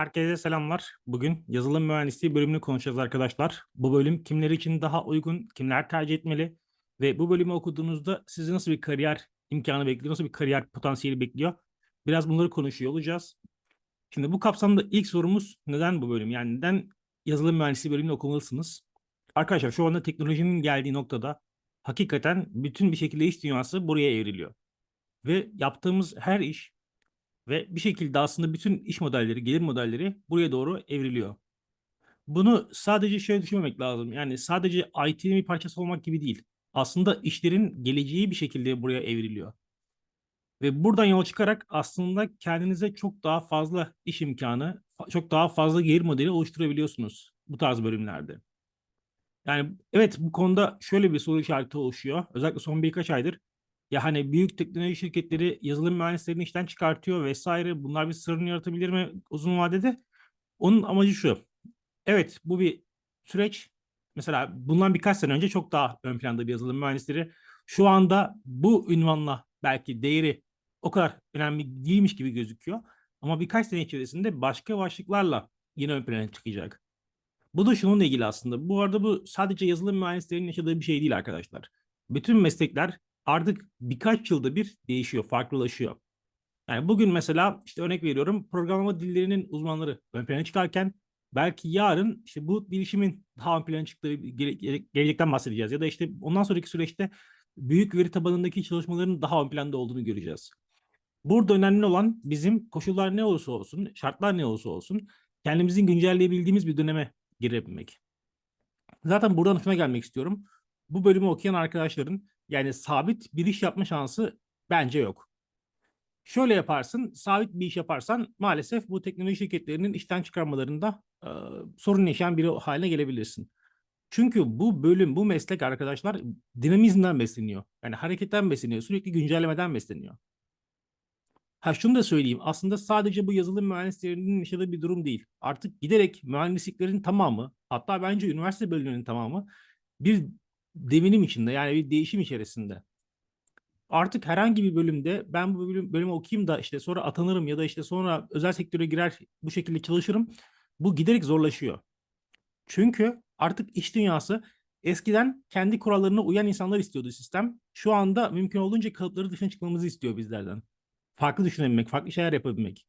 Herkese selamlar. Bugün yazılım mühendisliği bölümünü konuşacağız arkadaşlar. Bu bölüm kimler için daha uygun, kimler tercih etmeli ve bu bölümü okuduğunuzda sizi nasıl bir kariyer imkanı bekliyor, nasıl bir kariyer potansiyeli bekliyor? Biraz bunları konuşuyor olacağız. Şimdi bu kapsamda ilk sorumuz neden bu bölüm? Yani neden yazılım mühendisliği bölümünü okumalısınız? Arkadaşlar şu anda teknolojinin geldiği noktada hakikaten bütün bir şekilde iş dünyası buraya evriliyor. Ve yaptığımız her iş ve bir şekilde aslında bütün iş modelleri, gelir modelleri buraya doğru evriliyor. Bunu sadece şöyle düşünmemek lazım. Yani sadece IT'nin bir parçası olmak gibi değil. Aslında işlerin geleceği bir şekilde buraya evriliyor. Ve buradan yola çıkarak aslında kendinize çok daha fazla iş imkanı, çok daha fazla gelir modeli oluşturabiliyorsunuz bu tarz bölümlerde. Yani evet bu konuda şöyle bir soru işareti oluşuyor. Özellikle son birkaç aydır ya hani büyük teknoloji şirketleri yazılım mühendislerini işten çıkartıyor vesaire. Bunlar bir sorun yaratabilir mi uzun vadede? Onun amacı şu. Evet bu bir süreç. Mesela bundan birkaç sene önce çok daha ön planda bir yazılım mühendisleri. Şu anda bu ünvanla belki değeri o kadar önemli değilmiş gibi gözüküyor. Ama birkaç sene içerisinde başka başlıklarla yine ön plana çıkacak. Bu da şununla ilgili aslında. Bu arada bu sadece yazılım mühendislerinin yaşadığı bir şey değil arkadaşlar. Bütün meslekler artık birkaç yılda bir değişiyor, farklılaşıyor. Yani bugün mesela işte örnek veriyorum programlama dillerinin uzmanları ön plana çıkarken belki yarın işte bu bilişimin daha ön plana çıktığı gele- gelecekten bahsedeceğiz. Ya da işte ondan sonraki süreçte büyük veri tabanındaki çalışmaların daha ön planda olduğunu göreceğiz. Burada önemli olan bizim koşullar ne olursa olsun, şartlar ne olursa olsun kendimizin güncelleyebildiğimiz bir döneme girebilmek. Zaten buradan şuna gelmek istiyorum. Bu bölümü okuyan arkadaşların yani sabit bir iş yapma şansı bence yok. Şöyle yaparsın, sabit bir iş yaparsan maalesef bu teknoloji şirketlerinin işten çıkarmalarında e, sorun yaşayan biri haline gelebilirsin. Çünkü bu bölüm, bu meslek arkadaşlar dinamizmden besleniyor. Yani hareketten besleniyor, sürekli güncellemeden besleniyor. Ha şunu da söyleyeyim. Aslında sadece bu yazılım mühendislerinin yaşadığı bir durum değil. Artık giderek mühendisliklerin tamamı, hatta bence üniversite bölümlerinin tamamı bir devinim içinde yani bir değişim içerisinde. Artık herhangi bir bölümde ben bu bölüm, bölümü okuyayım da işte sonra atanırım ya da işte sonra özel sektöre girer bu şekilde çalışırım. Bu giderek zorlaşıyor. Çünkü artık iş dünyası eskiden kendi kurallarına uyan insanlar istiyordu sistem. Şu anda mümkün olduğunca kalıpları dışına çıkmamızı istiyor bizlerden. Farklı düşünebilmek, farklı şeyler yapabilmek.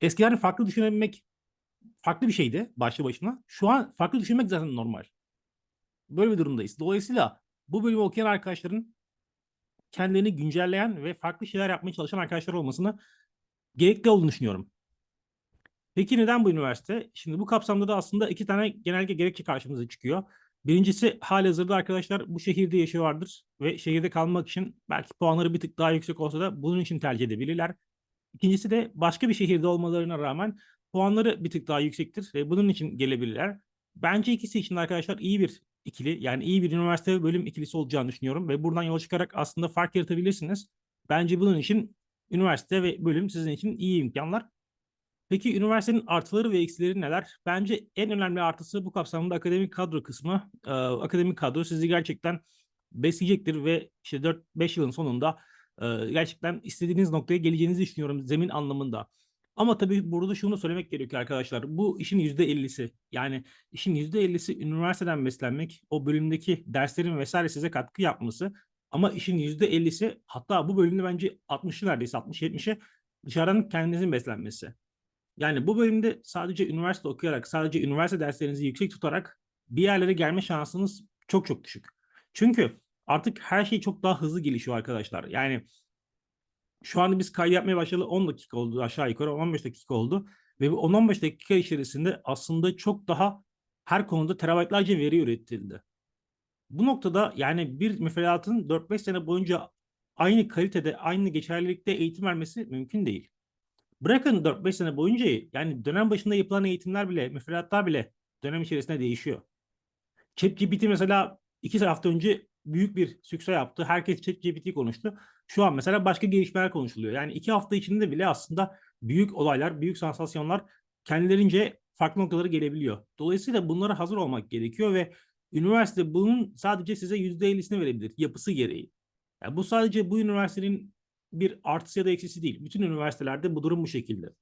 Eskiden farklı düşünebilmek farklı bir şeydi başlı başına. Şu an farklı düşünmek zaten normal. Böyle bir durumdayız. Dolayısıyla bu bölümü okuyan arkadaşların kendilerini güncelleyen ve farklı şeyler yapmaya çalışan arkadaşlar olmasını gerekli olduğunu düşünüyorum. Peki neden bu üniversite? Şimdi bu kapsamda da aslında iki tane genelge gerekçe karşımıza çıkıyor. Birincisi halihazırda arkadaşlar bu şehirde yaşıyorlardır ve şehirde kalmak için belki puanları bir tık daha yüksek olsa da bunun için tercih edebilirler. İkincisi de başka bir şehirde olmalarına rağmen puanları bir tık daha yüksektir ve bunun için gelebilirler. Bence ikisi için arkadaşlar iyi bir ikili yani iyi bir üniversite bölüm ikilisi olacağını düşünüyorum ve buradan yola çıkarak aslında fark yaratabilirsiniz. Bence bunun için üniversite ve bölüm sizin için iyi imkanlar. Peki üniversitenin artıları ve eksileri neler? Bence en önemli artısı bu kapsamda akademik kadro kısmı. Ee, akademik kadro sizi gerçekten besleyecektir ve işte 4-5 yılın sonunda e, gerçekten istediğiniz noktaya geleceğinizi düşünüyorum zemin anlamında. Ama tabii burada şunu söylemek gerekiyor arkadaşlar. Bu işin %50'si. Yani işin %50'si üniversiteden beslenmek, o bölümdeki derslerin vesaire size katkı yapması. Ama işin %50'si hatta bu bölümde bence 60'ı neredeyse 60-70'i dışarıdan kendinizin beslenmesi. Yani bu bölümde sadece üniversite okuyarak, sadece üniversite derslerinizi yüksek tutarak bir yerlere gelme şansınız çok çok düşük. Çünkü artık her şey çok daha hızlı gelişiyor arkadaşlar. Yani şu anda biz kaydı yapmaya başlayalı 10 dakika oldu aşağı yukarı 15 dakika oldu. Ve bu 10-15 dakika içerisinde aslında çok daha her konuda terabaytlarca veri üretildi. Bu noktada yani bir müfredatın 4-5 sene boyunca aynı kalitede, aynı geçerlilikte eğitim vermesi mümkün değil. Bırakın 4-5 sene boyunca yani dönem başında yapılan eğitimler bile, müfredatlar bile dönem içerisinde değişiyor. ChatGPT mesela 2 hafta önce büyük bir sükse yaptı. Herkes ChatGPT konuştu. Şu an mesela başka gelişmeler konuşuluyor. Yani iki hafta içinde bile aslında büyük olaylar, büyük sansasyonlar kendilerince farklı noktalara gelebiliyor. Dolayısıyla bunlara hazır olmak gerekiyor ve üniversite bunun sadece size %50'sini verebilir yapısı gereği. Yani bu sadece bu üniversitenin bir artısı ya da eksisi değil. Bütün üniversitelerde bu durum bu şekilde.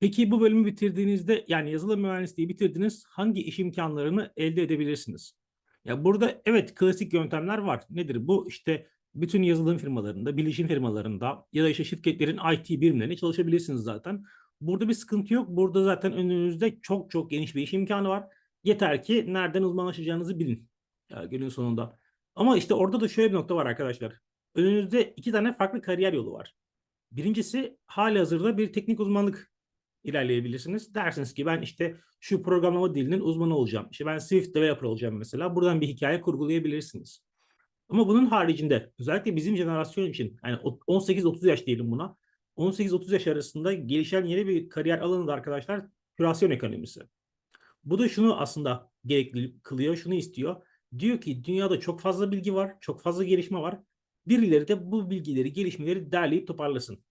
Peki bu bölümü bitirdiğinizde yani yazılım mühendisliği bitirdiniz hangi iş imkanlarını elde edebilirsiniz? Ya burada evet klasik yöntemler var. Nedir bu? İşte bütün yazılım firmalarında, bilişim firmalarında ya da işte şirketlerin IT birimlerinde çalışabilirsiniz zaten. Burada bir sıkıntı yok. Burada zaten önünüzde çok çok geniş bir iş imkanı var. Yeter ki nereden uzmanlaşacağınızı bilin ya günün sonunda. Ama işte orada da şöyle bir nokta var arkadaşlar. Önünüzde iki tane farklı kariyer yolu var. Birincisi hali hazırda bir teknik uzmanlık ilerleyebilirsiniz. Dersiniz ki ben işte şu programlama dilinin uzmanı olacağım. İşte ben Swift developer olacağım mesela. Buradan bir hikaye kurgulayabilirsiniz. Ama bunun haricinde özellikle bizim jenerasyon için yani 18-30 yaş diyelim buna. 18-30 yaş arasında gelişen yeni bir kariyer alanı da arkadaşlar kürasyon ekonomisi. Bu da şunu aslında gerekli kılıyor, şunu istiyor. Diyor ki dünyada çok fazla bilgi var, çok fazla gelişme var. Birileri de bu bilgileri, gelişmeleri derleyip toparlasın.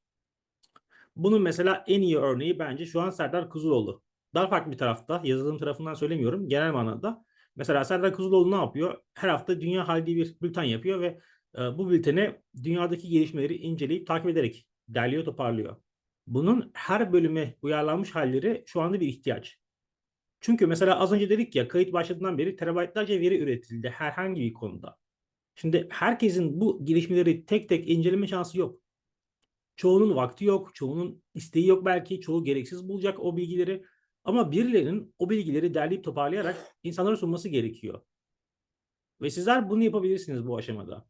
Bunun mesela en iyi örneği bence şu an Serdar Kuzuloğlu. Daha farklı bir tarafta, yazılım tarafından söylemiyorum, genel manada. Mesela Serdar Kuzuloğlu ne yapıyor? Her hafta dünya hali diye bir bülten yapıyor ve e, bu bültene dünyadaki gelişmeleri inceleyip takip ederek derliyor, toparlıyor. Bunun her bölüme uyarlanmış halleri şu anda bir ihtiyaç. Çünkü mesela az önce dedik ya kayıt başladığından beri terabaytlarca veri üretildi herhangi bir konuda. Şimdi herkesin bu gelişmeleri tek tek inceleme şansı yok. Çoğunun vakti yok, çoğunun isteği yok belki, çoğu gereksiz bulacak o bilgileri. Ama birilerinin o bilgileri derleyip toparlayarak insanlara sunması gerekiyor. Ve sizler bunu yapabilirsiniz bu aşamada.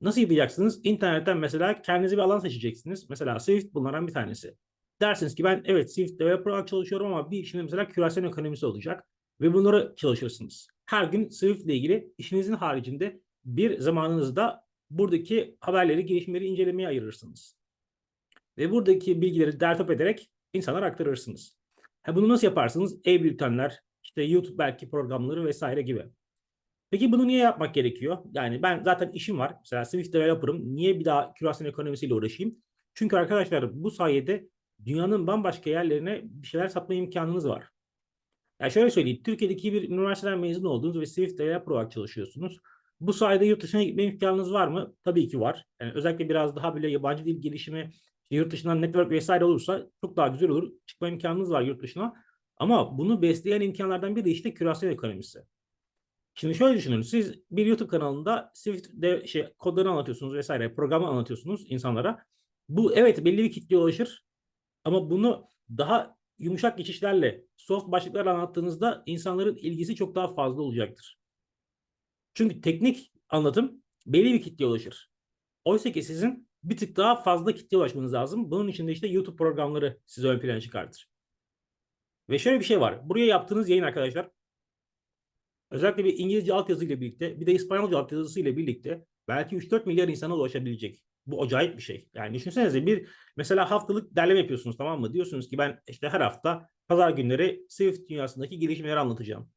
Nasıl yapacaksınız? İnternetten mesela kendinize bir alan seçeceksiniz. Mesela Swift bunlardan bir tanesi. Dersiniz ki ben evet Swift developer olarak çalışıyorum ama bir işinde mesela kürasyon ekonomisi olacak. Ve bunları çalışırsınız. Her gün Swift ile ilgili işinizin haricinde bir zamanınızı da buradaki haberleri, gelişmeleri incelemeye ayırırsınız. Ve buradaki bilgileri dertop ederek insanlara aktarırsınız. Ha, bunu nasıl yaparsınız? E-bültenler, işte YouTube belki programları vesaire gibi. Peki bunu niye yapmak gerekiyor? Yani ben zaten işim var. Mesela Swift developer'ım. Niye bir daha kürasyon ekonomisiyle uğraşayım? Çünkü arkadaşlar bu sayede dünyanın bambaşka yerlerine bir şeyler satma imkanınız var. Yani şöyle söyleyeyim. Türkiye'deki bir üniversiteden mezun oldunuz ve Swift developer olarak çalışıyorsunuz. Bu sayede yurt dışına gitme imkanınız var mı? Tabii ki var. Yani özellikle biraz daha böyle yabancı dil gelişimi, yurt dışından network vesaire olursa çok daha güzel olur. Çıkma imkanınız var yurt dışına. Ama bunu besleyen imkanlardan biri de işte kürasyon ekonomisi. Şimdi şöyle düşünün. Siz bir YouTube kanalında Swift de şey, kodları anlatıyorsunuz vesaire, programı anlatıyorsunuz insanlara. Bu evet belli bir kitleye ulaşır. Ama bunu daha yumuşak geçişlerle, soft başlıklarla anlattığınızda insanların ilgisi çok daha fazla olacaktır. Çünkü teknik anlatım belli bir kitleye ulaşır. Oysa ki sizin bir tık daha fazla kitleye ulaşmanız lazım. Bunun için de işte YouTube programları size ön plana çıkartır. Ve şöyle bir şey var. Buraya yaptığınız yayın arkadaşlar özellikle bir İngilizce altyazı ile birlikte bir de İspanyolca altyazısı ile birlikte belki 3-4 milyar insana ulaşabilecek. Bu acayip bir şey. Yani düşünsenize bir mesela haftalık derleme yapıyorsunuz tamam mı? Diyorsunuz ki ben işte her hafta pazar günleri Swift dünyasındaki gelişmeleri anlatacağım.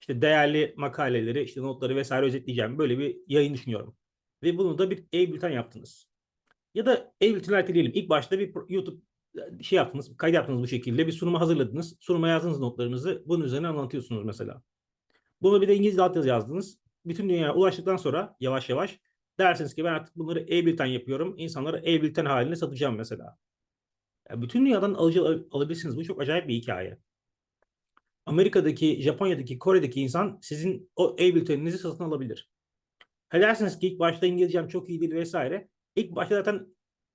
İşte değerli makaleleri, işte notları vesaire özetleyeceğim. Böyle bir yayın düşünüyorum. Ve bunu da bir e-bülten yaptınız. Ya da e-bülten diyelim. İlk başta bir YouTube şey yaptınız, kayıt yaptınız bu şekilde. Bir sunuma hazırladınız. Sunuma yazdınız notlarınızı. Bunun üzerine anlatıyorsunuz mesela. Bunu bir de İngilizce altyazı yazdınız. Bütün dünyaya ulaştıktan sonra yavaş yavaş dersiniz ki ben artık bunları e-bülten yapıyorum. İnsanlara e-bülten halinde satacağım mesela. Yani bütün dünyadan alıcı alabilirsiniz. Bu çok acayip bir hikaye. Amerika'daki, Japonya'daki, Kore'deki insan sizin o e-bülteninizi satın alabilir. Ha dersiniz ki ilk başta İngilizcem çok iyi değil vesaire. İlk başta zaten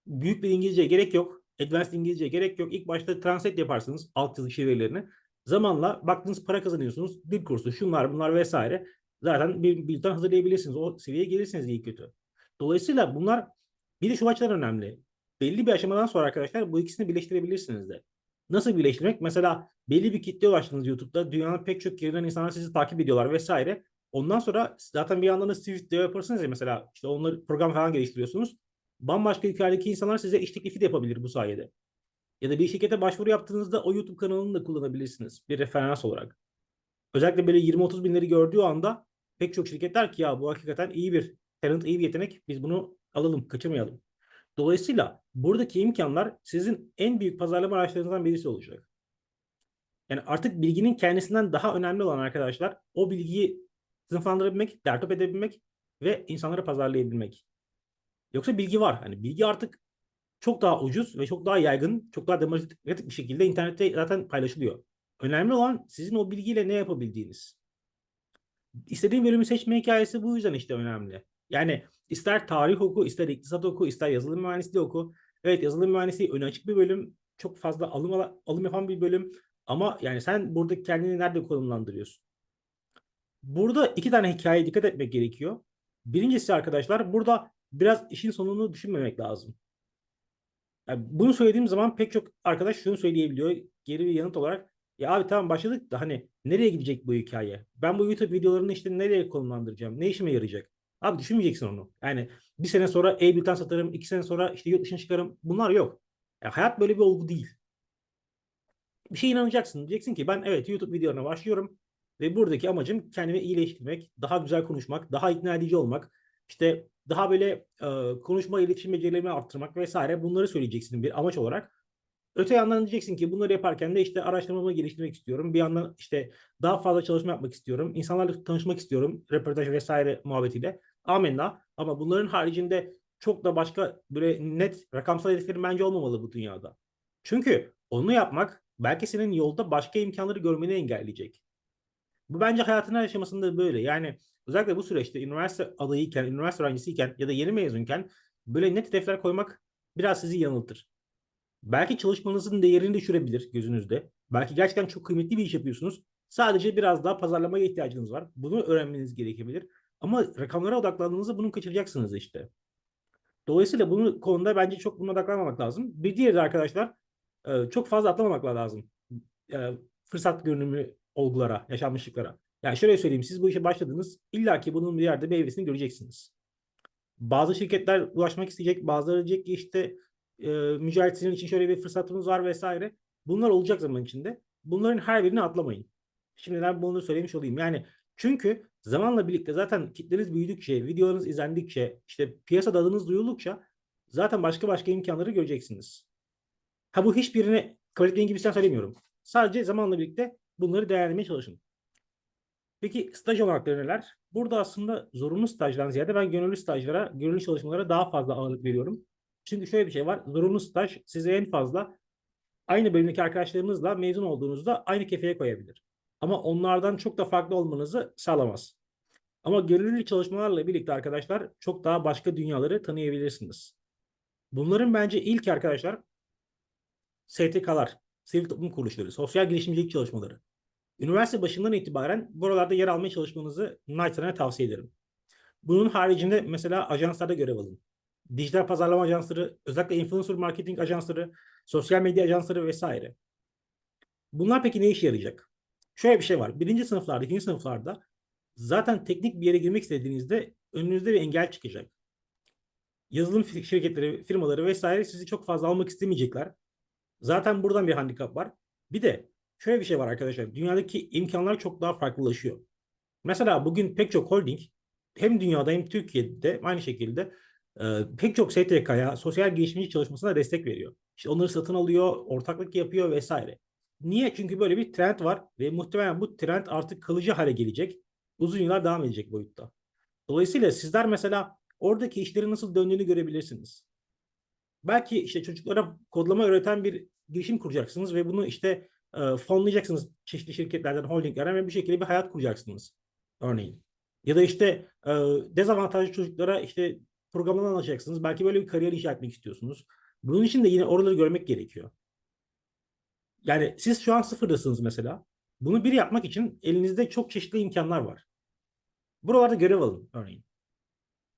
büyük bir İngilizce gerek yok. Advanced İngilizce gerek yok. İlk başta translate yaparsınız alt yazı şivelerini. Zamanla baktınız para kazanıyorsunuz. Dil kursu, şunlar bunlar vesaire. Zaten bir bülten hazırlayabilirsiniz. O seviyeye gelirsiniz iyi kötü. Dolayısıyla bunlar bir de şu açıdan önemli. Belli bir aşamadan sonra arkadaşlar bu ikisini birleştirebilirsiniz de. Nasıl birleştirmek? Mesela belli bir kitle ulaştınız YouTube'da. Dünyanın pek çok yerinden insanlar sizi takip ediyorlar vesaire. Ondan sonra zaten bir yandan da Swift developersınız ya mesela işte onları program falan geliştiriyorsunuz. Bambaşka ülkelerdeki insanlar size iş teklifi de yapabilir bu sayede. Ya da bir şirkete başvuru yaptığınızda o YouTube kanalını da kullanabilirsiniz bir referans olarak. Özellikle böyle 20-30 binleri gördüğü anda pek çok şirket der ki ya bu hakikaten iyi bir talent, iyi bir yetenek. Biz bunu alalım, kaçırmayalım. Dolayısıyla buradaki imkanlar sizin en büyük pazarlama araçlarınızdan birisi olacak. Yani artık bilginin kendisinden daha önemli olan arkadaşlar o bilgiyi sınıflandırabilmek, dertop edebilmek ve insanlara pazarlayabilmek. Yoksa bilgi var. Hani bilgi artık çok daha ucuz ve çok daha yaygın, çok daha demokratik bir şekilde internette zaten paylaşılıyor. Önemli olan sizin o bilgiyle ne yapabildiğiniz. İstediğin bölümü seçme hikayesi bu yüzden işte önemli. Yani ister tarih oku, ister iktisat oku, ister yazılım mühendisliği oku. Evet yazılım mühendisliği öne açık bir bölüm. Çok fazla alım, alım yapan bir bölüm. Ama yani sen burada kendini nerede konumlandırıyorsun? Burada iki tane hikayeye dikkat etmek gerekiyor. Birincisi arkadaşlar burada biraz işin sonunu düşünmemek lazım. Yani bunu söylediğim zaman pek çok arkadaş şunu söyleyebiliyor. Geri bir yanıt olarak ya abi tamam başladık da hani nereye gidecek bu hikaye? Ben bu YouTube videolarını işte nereye konumlandıracağım? Ne işime yarayacak? Abi düşünmeyeceksin onu. Yani bir sene sonra e-bülten satarım, iki sene sonra işte yurt dışına çıkarım. Bunlar yok. Ya hayat böyle bir olgu değil. Bir şeye inanacaksın. Diyeceksin ki ben evet YouTube videolarına başlıyorum ve buradaki amacım kendimi iyileştirmek, daha güzel konuşmak, daha ikna edici olmak, işte daha böyle e, konuşma iletişim becerilerimi arttırmak vesaire bunları söyleyeceksin bir amaç olarak. Öte yandan diyeceksin ki bunları yaparken de işte araştırmamı geliştirmek istiyorum. Bir yandan işte daha fazla çalışma yapmak istiyorum. İnsanlarla tanışmak istiyorum. Röportaj vesaire muhabbetiyle. Amenna. Ama bunların haricinde çok da başka böyle net rakamsal hedeflerin bence olmamalı bu dünyada. Çünkü onu yapmak belki senin yolda başka imkanları görmeni engelleyecek. Bu bence hayatın her aşamasında böyle. Yani özellikle bu süreçte üniversite adayıyken, üniversite öğrencisiyken ya da yeni mezunken böyle net hedefler koymak biraz sizi yanıltır. Belki çalışmanızın değerini düşürebilir gözünüzde. Belki gerçekten çok kıymetli bir iş yapıyorsunuz. Sadece biraz daha pazarlamaya ihtiyacınız var. Bunu öğrenmeniz gerekebilir. Ama rakamlara odaklandığınızda bunu kaçıracaksınız işte. Dolayısıyla bunu konuda bence çok buna odaklanmamak lazım. Bir diğeri de arkadaşlar e, çok fazla atlamamak lazım. E, Fırsat görünümü olgulara, yaşanmışlıklara. Yani şöyle söyleyeyim siz bu işe başladınız. İlla ki bunun bir yerde meyvesini göreceksiniz. Bazı şirketler ulaşmak isteyecek. Bazıları diyecek ki işte e, Mücahit sizin için şöyle bir fırsatımız var vesaire. Bunlar olacak zaman içinde. Bunların her birini atlamayın. Şimdiden bunu söylemiş olayım. Yani çünkü zamanla birlikte zaten kitleniz büyüdükçe, videolarınız izlendikçe, işte piyasada adınız duyuldukça zaten başka başka imkanları göreceksiniz. Ha bu hiçbirini kabul ettiğin gibi sen söylemiyorum. Sadece zamanla birlikte bunları değerlendirmeye çalışın. Peki staj olanakları neler? Burada aslında zorunlu stajdan ziyade ben gönüllü stajlara, gönüllü çalışmalara daha fazla ağırlık veriyorum. Çünkü şöyle bir şey var. Zorunlu staj size en fazla aynı bölümdeki arkadaşlarınızla mezun olduğunuzda aynı kefeye koyabilir. Ama onlardan çok da farklı olmanızı sağlamaz. Ama gönüllü çalışmalarla birlikte arkadaşlar çok daha başka dünyaları tanıyabilirsiniz. Bunların bence ilk arkadaşlar STK'lar, sivil toplum kuruluşları, sosyal girişimcilik çalışmaları. Üniversite başından itibaren buralarda yer almaya çalışmanızı naçizane tavsiye ederim. Bunun haricinde mesela ajanslarda görev alın. Dijital pazarlama ajansları, özellikle influencer marketing ajansları, sosyal medya ajansları vesaire. Bunlar peki ne işe yarayacak? Şöyle bir şey var. Birinci sınıflarda, ikinci sınıflarda zaten teknik bir yere girmek istediğinizde önünüzde bir engel çıkacak. Yazılım şirketleri, firmaları vesaire sizi çok fazla almak istemeyecekler. Zaten buradan bir handikap var. Bir de şöyle bir şey var arkadaşlar. Dünyadaki imkanlar çok daha farklılaşıyor. Mesela bugün pek çok holding hem dünyada hem Türkiye'de aynı şekilde e, pek çok STK'ya, sosyal girişimci çalışmasına destek veriyor. İşte onları satın alıyor, ortaklık yapıyor vesaire. Niye? Çünkü böyle bir trend var ve muhtemelen bu trend artık kalıcı hale gelecek. Uzun yıllar devam edecek boyutta. Dolayısıyla sizler mesela oradaki işlerin nasıl döndüğünü görebilirsiniz. Belki işte çocuklara kodlama öğreten bir girişim kuracaksınız ve bunu işte e, fonlayacaksınız çeşitli şirketlerden, holdinglerden ve bir şekilde bir hayat kuracaksınız örneğin. Ya da işte e, dezavantajlı çocuklara işte programını anlatacaksınız. Belki böyle bir kariyer inşa etmek istiyorsunuz. Bunun için de yine oraları görmek gerekiyor. Yani siz şu an sıfırdasınız mesela. Bunu bir yapmak için elinizde çok çeşitli imkanlar var. Buralarda görev alın örneğin.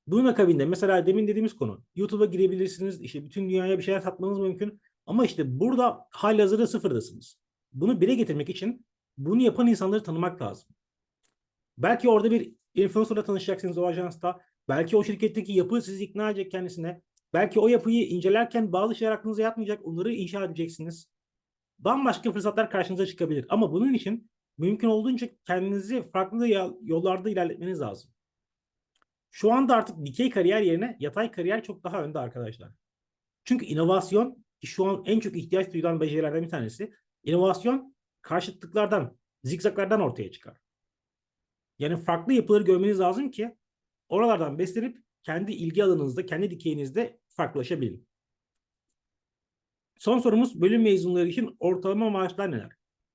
Bunun akabinde mesela demin dediğimiz konu YouTube'a girebilirsiniz. İşte bütün dünyaya bir şeyler satmanız mümkün. Ama işte burada halihazırda sıfırdasınız. Bunu bire getirmek için bunu yapan insanları tanımak lazım. Belki orada bir influencerla tanışacaksınız o ajansta. Belki o şirketteki yapı sizi ikna edecek kendisine. Belki o yapıyı incelerken bazı şeyler aklınıza yatmayacak. Onları inşa edeceksiniz. Bambaşka fırsatlar karşınıza çıkabilir. Ama bunun için mümkün olduğunca kendinizi farklı yollarda ilerletmeniz lazım. Şu anda artık dikey kariyer yerine yatay kariyer çok daha önde arkadaşlar. Çünkü inovasyon şu an en çok ihtiyaç duyulan becerilerden bir tanesi. İnovasyon karşıtlıklardan, zikzaklardan ortaya çıkar. Yani farklı yapıları görmeniz lazım ki oralardan beslenip kendi ilgi alanınızda, kendi dikeyinizde farklılaşabilin. Son sorumuz bölüm mezunları için ortalama maaşlar neler?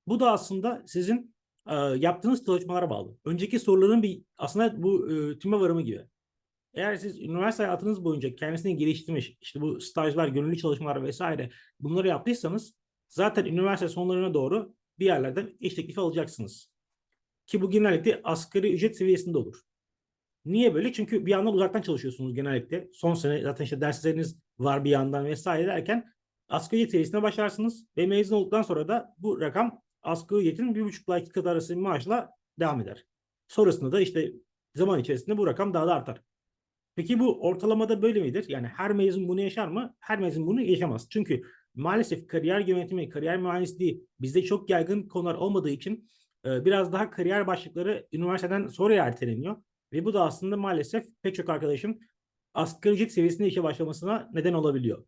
Bu da aslında sizin e, yaptığınız çalışmalara bağlı. Önceki soruların bir aslında bu e, tüme varımı gibi. Eğer siz üniversite hayatınız boyunca kendisini geliştirmiş, işte bu stajlar, gönüllü çalışmalar vesaire bunları yaptıysanız zaten üniversite sonlarına doğru bir yerlerden iş teklifi alacaksınız. Ki bu genellikle asgari ücret seviyesinde olur. Niye böyle? Çünkü bir yandan uzaktan çalışıyorsunuz genellikle. Son sene zaten işte dersleriniz var bir yandan vesaire derken asgari ücret seviyesine başlarsınız ve mezun olduktan sonra da bu rakam asgari ücretin bir buçukla iki katı arası maaşla devam eder. Sonrasında da işte zaman içerisinde bu rakam daha da artar. Peki bu ortalamada böyle midir? Yani her mezun bunu yaşar mı? Her mezun bunu yaşamaz. Çünkü maalesef kariyer yönetimi, kariyer mühendisliği bizde çok yaygın konular olmadığı için e, biraz daha kariyer başlıkları üniversiteden sonraya erteleniyor. Ve bu da aslında maalesef pek çok arkadaşın asgari ücret seviyesinde işe başlamasına neden olabiliyor.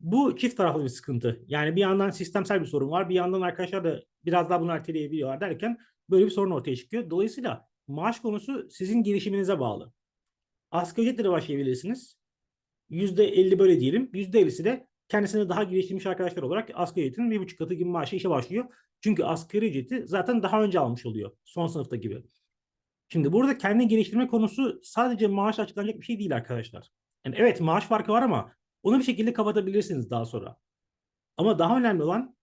Bu çift taraflı bir sıkıntı. Yani bir yandan sistemsel bir sorun var. Bir yandan arkadaşlar da biraz daha bunu erteleyebiliyorlar derken böyle bir sorun ortaya çıkıyor. Dolayısıyla maaş konusu sizin gelişiminize bağlı. Asgari ücretle başlayabilirsiniz. %50 böyle diyelim. %50'si de kendisini daha geliştirmiş arkadaşlar olarak asgari ücretin bir buçuk katı gibi maaşı işe başlıyor. Çünkü asgari ücreti zaten daha önce almış oluyor. Son sınıfta gibi. Şimdi burada kendini geliştirme konusu sadece maaş açıklanacak bir şey değil arkadaşlar. Yani evet maaş farkı var ama onu bir şekilde kapatabilirsiniz daha sonra. Ama daha önemli olan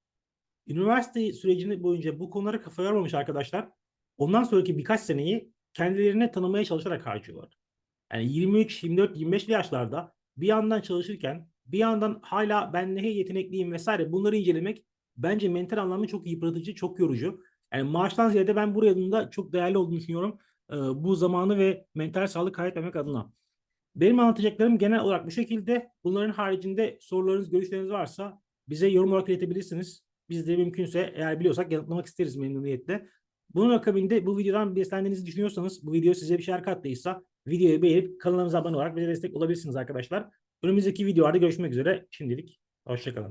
üniversite sürecini boyunca bu konulara kafa yormamış arkadaşlar ondan sonraki birkaç seneyi kendilerine tanımaya çalışarak harcıyorlar. Yani 23, 24, 25 yaşlarda bir yandan çalışırken bir yandan hala ben neye yetenekliyim vesaire bunları incelemek bence mental anlamda çok yıpratıcı, çok yorucu. Yani maaştan ziyade ben buraya da çok değerli olduğunu düşünüyorum. Ee, bu zamanı ve mental sağlık kaybetmemek adına. Benim anlatacaklarım genel olarak bu şekilde. Bunların haricinde sorularınız, görüşleriniz varsa bize yorum olarak iletebilirsiniz. Biz de mümkünse eğer biliyorsak yanıtlamak isteriz memnuniyetle. Bunun akabinde bu videodan beslendiğinizi düşünüyorsanız, bu video size bir şeyler kattıysa videoyu beğenip kanalımıza abone olarak bize destek olabilirsiniz arkadaşlar. Önümüzdeki videolarda görüşmek üzere. Şimdilik hoşçakalın.